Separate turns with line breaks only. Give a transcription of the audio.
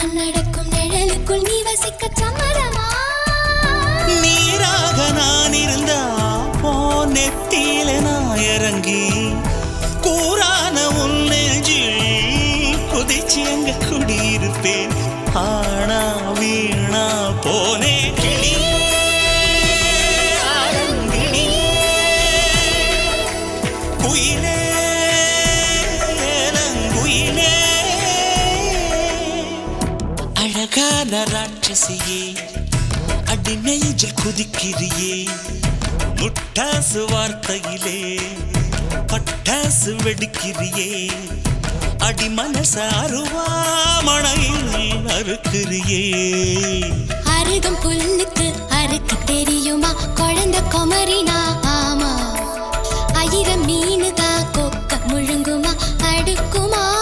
நான் நடக்கும் நிழலுக்குள் நீ வசிக்க சம்மதமா?
நீராக நான் இருந்தா போ நெத்தியில நான் இறங்கி கூறான உன் நெஞ்சில் குதிச்சு அங்க குடியிருப்பேன். ஆனா வீணா போனே. கிளி ஆலங்கிளி. அழகான ராட்சசியே அடி நெஞ்சில் குதிக்கிறியே முட்டாசு வார்த்தையிலே பட்டாசு வெடிக்கிறியே அடி மனச அருவாமணையில் அறுக்கிறியே.
அருகம் புல்லுக்கு அறுக்க தெரியுமா? குழந்தை குமரினா? ஆமா. ஆயிரம் மீனுதா? கொக்க முழுங்குமா? அடுக்குமா?